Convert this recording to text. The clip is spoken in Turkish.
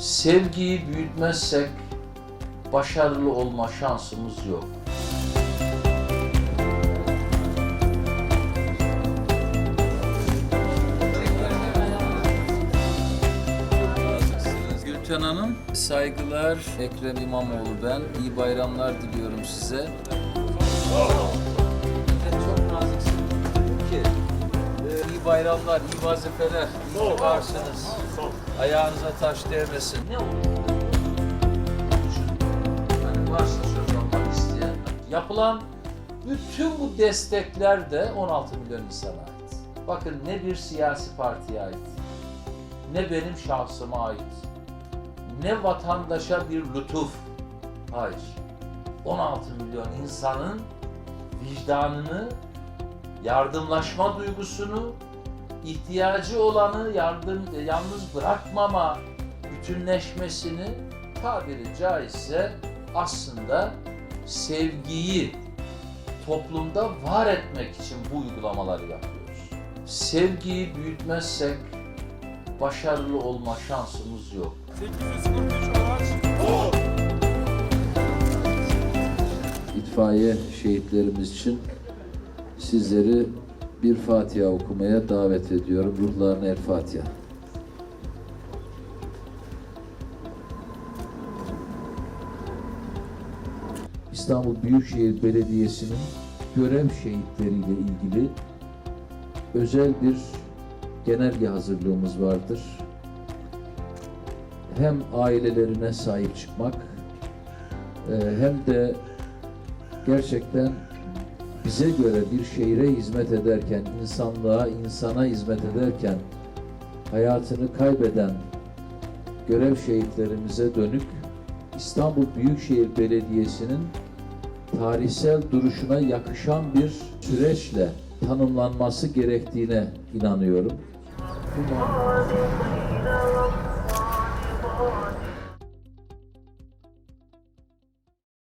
Sevgiyi büyütmezsek başarılı olma şansımız yok. Gülten Hanım, saygılar. Ekrem İmamoğlu ben. İyi bayramlar diliyorum size. Çok bayramlar, iyi vazifeler. İyi ki varsınız. Ayağınıza taş değmesin. Ne olur? Hani varsa söz almak isteyen. Yapılan bütün bu destekler de 16 milyon insana ait. Bakın ne bir siyasi partiye ait, ne benim şahsıma ait, ne vatandaşa bir lütuf. Hayır. 16 milyon insanın vicdanını, yardımlaşma duygusunu, ihtiyacı olanı yardım yalnız bırakmama bütünleşmesini tabiri caizse aslında sevgiyi toplumda var etmek için bu uygulamaları yapıyoruz. Sevgiyi büyütmezsek başarılı olma şansımız yok. 843 araç. İtfaiye şehitlerimiz için sizleri bir Fatiha okumaya davet ediyorum. Ruhlarına el Fatiha. İstanbul Büyükşehir Belediyesi'nin görev şehitleriyle ilgili özel bir genelge hazırlığımız vardır. Hem ailelerine sahip çıkmak e, hem de gerçekten bize göre bir şehire hizmet ederken, insanlığa, insana hizmet ederken hayatını kaybeden görev şehitlerimize dönük İstanbul Büyükşehir Belediyesi'nin tarihsel duruşuna yakışan bir süreçle tanımlanması gerektiğine inanıyorum. Bu